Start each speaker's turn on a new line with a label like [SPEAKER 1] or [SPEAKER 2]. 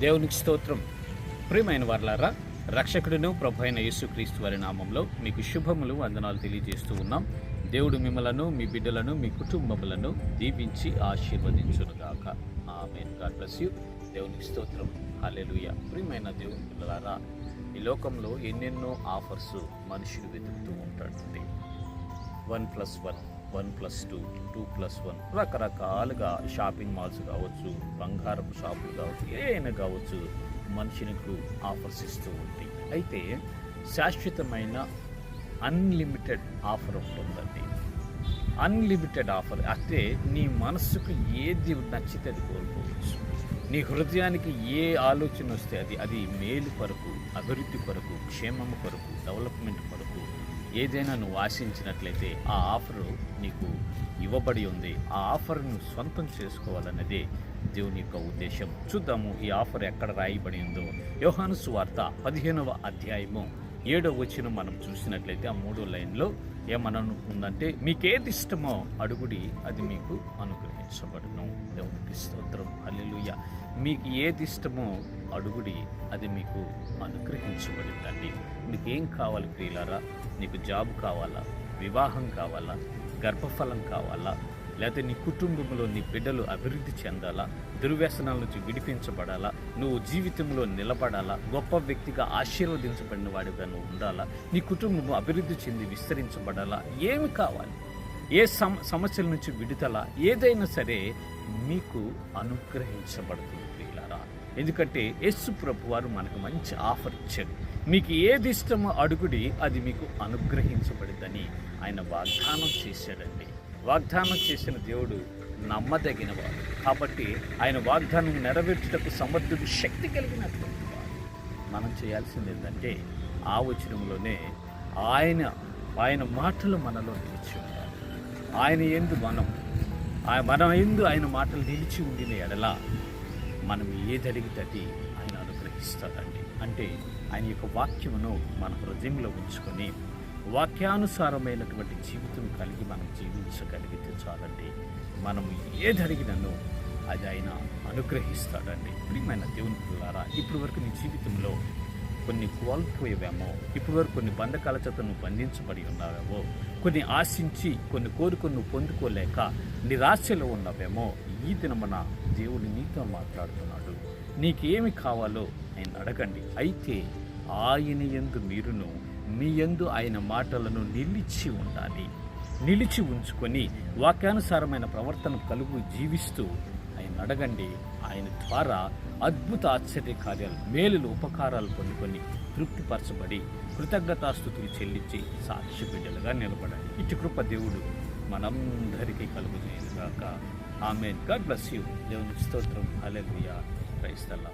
[SPEAKER 1] దేవునికి స్తోత్రం. ప్రియమైన వార్లారా రక్షకుడును ప్రభు అయిన యేసుక్రీస్తు వారి నామంలో మీకు శుభములు వందనాలు తెలియజేస్తూ ఉన్నాం. దేవుడు మిమ్మలను మీ బిడ్డలను మీ కుటుంబములను దీవించి ఆశీర్వదించునుగాక. ఆమె గాడ్ బ్లెస్ యూ. దేవునికి స్తోత్రం. హాలెలుయ ప్రియమైన దేవుని పిల్లలారా ఈ లోకంలో ఎన్నెన్నో ఆఫర్స్ మనుషులు వెతుకుతూ ఉంటాడండి one plus one one plus two two plus one. రకరకాలుగా షాపింగ్ మాల్స్ కావచ్చు బంగారపు షాపులు కావచ్చు ఏదైనా కావచ్చు మనుషులకు ఆఫర్స్ ఇస్తూ ఉంటాయి అయితే శాశ్వతమైన అన్లిమిటెడ్ ఆఫర్ ఉంటుందండి అన్లిమిటెడ్ ఆఫర్ అంటే నీ మనస్సుకు ఏది నచ్చితే అది కోరుకోవచ్చు నీ హృదయానికి ఏ ఆలోచన వస్తే అది అది మేలు కొరకు అభివృద్ధి కొరకు క్షేమము కొరకు డెవలప్మెంట్ కొరకు ఏదైనా నువ్వు ఆశించినట్లయితే ఆ ఆఫరు నీకు ఇవ్వబడి ఉంది. ఆ ఆఫర్ను సొంతం చేసుకోవాలన్నదే దేవుని యొక్క ఉద్దేశం. చూద్దాము ఈ ఆఫర్ ఎక్కడ రాయబడి ఉందో. యోహాను సువార్త పదిహేనవ అధ్యాయము ఏడవ వచ్చిన మనం చూసినట్లయితే ఆ మూడో లైన్లో ఏమన్నా ఉందంటే మీకేది ఇష్టమో అడుగుడి అది మీకు అనుగ్రహించబడును. దేవునికి స్తోత్రం. అల్లెలుయ్య మీకు ఏది ఇష్టమో అడుగుడి అది మీకు అనుగ్రహించబడిందండి. మీకు ఏం కావాలి ప్రియులారా? నీకు జాబ్ కావాలా? వివాహం కావాలా? గర్భఫలం కావాలా? లేకపోతే నీ కుటుంబంలో నీ బిడ్డలు అభివృద్ధి చెందాలా? దుర్వ్యసనాల నుంచి విడిపించబడాలా? నువ్వు జీవితంలో నిలబడాలా? గొప్ప వ్యక్తిగా ఆశీర్వదించబడిన వాడిగా నువ్వు ఉండాలా? నీ కుటుంబం అభివృద్ధి చెంది విస్తరించబడాలా? ఏమి కావాలి? ఏ సమ సమస్యల నుంచి విడుదల ఏదైనా సరే మీకు అనుగ్రహించబడుతుంది ప్రియులారా. ఎందుకంటే యస్సు ప్రభు వారు మనకు మంచి ఆఫర్ ఇచ్చారు. మీకు ఏది ఇష్టమో అడుగుడి అది మీకు అనుగ్రహించబడిందని ఆయన వాగ్దానం చేశాడండి. వాగ్దానం చేసిన దేవుడు నమ్మదగినవాడు. కాబట్టి ఆయన వాగ్దానం నెరవేర్చుటకు సమర్థుడు శక్తి కలిగినటువంటి వాడు. మనం చేయాల్సింది ఏంటంటే ఆ వచనంలోనే ఆయన ఆయన మాటలు మనలో నిలిచి ఆయన ఎందు మనం మనం ఎందు ఆయన మాటలు నిలిచి ఉండిన ఎడల మనం ఏది అడిగితే అది ఆయన అనుగ్రహిస్తాడండి. అంటే ఆయన యొక్క వాక్యమును మన హృదయంలో ఉంచుకొని వాక్యానుసారమైనటువంటి జీవితం కలిగి మనం జీవించగలిగితే చాలండి. మనం ఏది అడిగినను అది ఆయన అనుగ్రహిస్తాడండి. ప్రియమైన దేవుని పిల్లారా ఇప్పటి వరకు నీ జీవితంలో కొన్ని కోల్పోయేవేమో ఇప్పుడు వరకు కొన్ని బంధకాల చేత నువ్వు బంధించబడి ఉన్నావేమో కొన్ని ఆశించి కొన్ని కోరుకొని నువ్వు పొందుకోలేక నిరాశలో ఉన్నావేమో ఈ దినమున దేవుడు నీతో మాట్లాడుతున్నాడు. నీకేమి కావాలో ఆయన అడగండి. అయితే ఆయన ఎందు మీరును మీ యందు ఆయన మాటలను నిలిచి ఉండాలి. నిలిచి ఉంచుకొని వాక్యానుసారమైన ప్రవర్తన కలుగు జీవిస్తూ అడగండి. ఆయన ద్వారా అద్భుత ఆశ్చర్య కార్యాలు మేలులు ఉపకారాలు పొందుకొని తృప్తిపరచబడి కృతజ్ఞతాస్థుతులు చెల్లించి సాక్షి బిడ్డలుగా నిలబడాలి ఇటు కృప దేవుడు మనందరికీ కలుగు చేయనుగాక ఆమె గాడ్ బ్లస్ యూ. దేవుని స్తోత్రం. అలెలుయా క్రైస్తల్లా